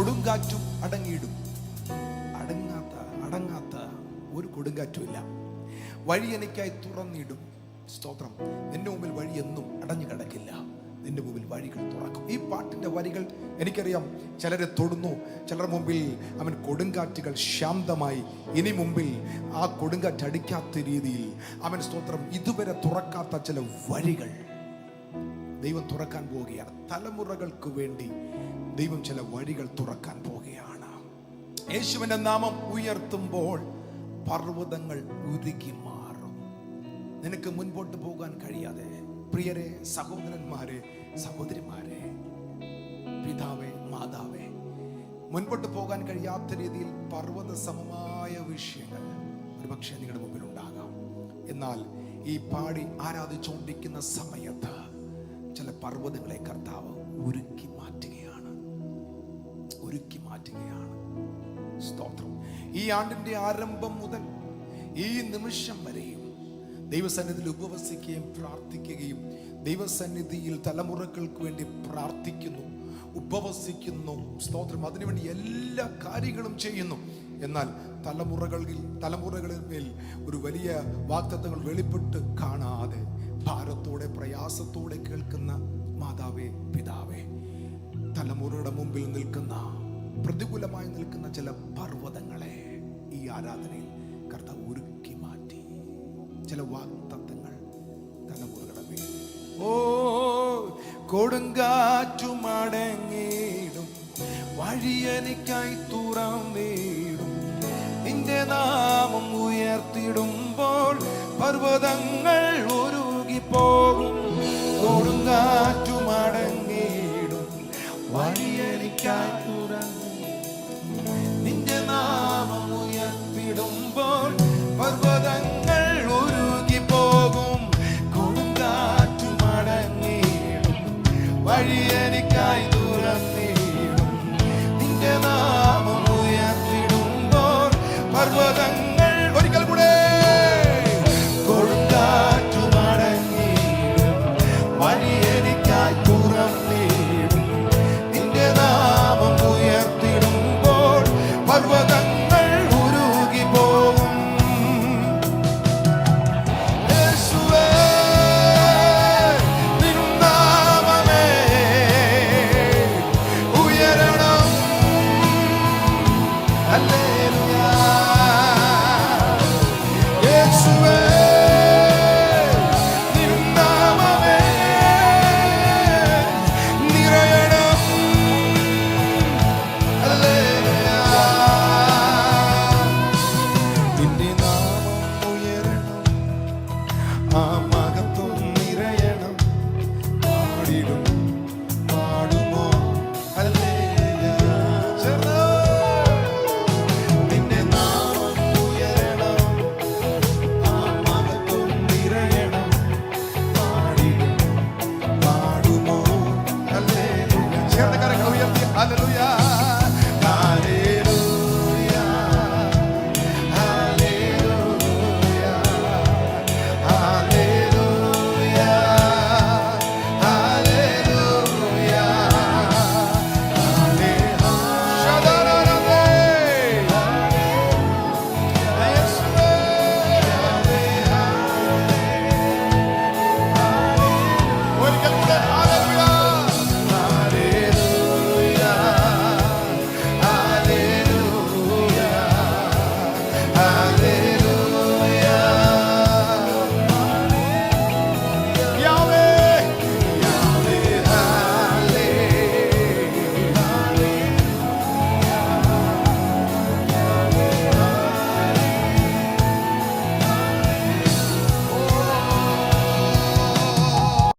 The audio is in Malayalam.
കൊടുങ്കാറ്റും അടങ്ങിയിടും. അടങ്ങാത്ത അടങ്ങാത്ത ഒരു കൊടുങ്കാറ്റും ഇല്ല. വഴി എനിക്കായി തുറന്നിടും. സ്തോത്രം. നിന്റെ മുമ്പിൽ വഴി എന്നും അടഞ്ഞു കിടക്കില്ല. നിന്റെ മുമ്പിൽ വഴികൾ തുറക്കും. ഈ പാട്ടിന്റെ വരികൾ എനിക്കറിയാം. ചിലരെ തൊടുന്നു. ചിലർ മുമ്പിൽ അവൻ കൊടുങ്കാറ്റുകൾ ശാന്തമായി. ഇനി മുമ്പിൽ ആ കൊടുങ്കാറ്റ് അടിക്കാത്ത രീതിയിൽ അവൻ സ്തോത്രം ഇതുവരെ തുറക്കാത്ത ചില വഴികൾ ദൈവം തുറക്കാൻ പോവുകയാണ്. തലമുറകൾക്ക് വേണ്ടി ദൈവം ചില വഴികൾ തുറക്കാൻ പോവുകയാണ്. യേശുവിന്റെ നാമം ഉയർത്തുമ്പോൾ പർവതങ്ങൾ ഉരുകി മാറും. നിനക്ക് മുൻപോട്ട് പോകാൻ കഴിയാതെ പ്രിയരെ സഹോദരന്മാരെ സഹോദരിമാരെ പിതാവേ മാതാവേ മുൻപോട്ട് പോകാൻ കഴിയാത്ത രീതിയിൽ പർവത സമമായ വിഷയങ്ങൾ ഒരുപക്ഷെ നിങ്ങളുടെ മുമ്പിൽ ഉണ്ടാകാം. എന്നാൽ ഈ പാടി ആരാധിച്ചുകൊണ്ടിരിക്കുന്ന സമയത്ത് ചില പർവതങ്ങളെ കർത്താവ് ഉരുക്കി ഈ ആണ്ടിന്റെ ആരംഭം മുതൽ ഈ നിമിഷം വരെയും ദൈവസന്നിധിയിൽ ഉപവസിക്കുകയും പ്രാർത്ഥിക്കുകയും ദൈവസന്നിധിയിൽ തലമുറകൾക്ക് വേണ്ടി പ്രാർത്ഥിക്കുന്നു ഉപവസിക്കുന്നു സ്തോത്രം. അതിനുവേണ്ടി എല്ലാ കാര്യങ്ങളും ചെയ്യുന്നു. എന്നാൽ തലമുറകളിൽ തലമുറകളിൽ മേൽ ഒരു വലിയ വാക്തത്വങ്ങൾ വെളിപ്പെട്ട് കാണാതെ ഭാരത്തോടെ പ്രയാസത്തോടെ കേൾക്കുന്ന മാതാവേ പിതാവേ തലമുറയുടെ മുമ്പിൽ നിൽക്കുന്ന പ്രതികൂലമായി നിൽക്കുന്ന ചില പർവതങ്ങളെ ഈ ആരാധനയിൽ കർത്താവ് ഒരുക്കി മാറ്റി. ചില വാഗ്ദത്തങ്ങൾ തന്നെ മുറുകടമേ ഓ കൊടുങ്കാറ്റുമടങ്ങിയിടും വഴിയനിക്കായി തുറന്നിടും നിന്റെ നാമം ഉയർത്തിടുമ്പോൾ പർവതങ്ങൾ ഉരുകിപ്പോകും. കൊടുങ്കാറ്റുമടങ്ങിടും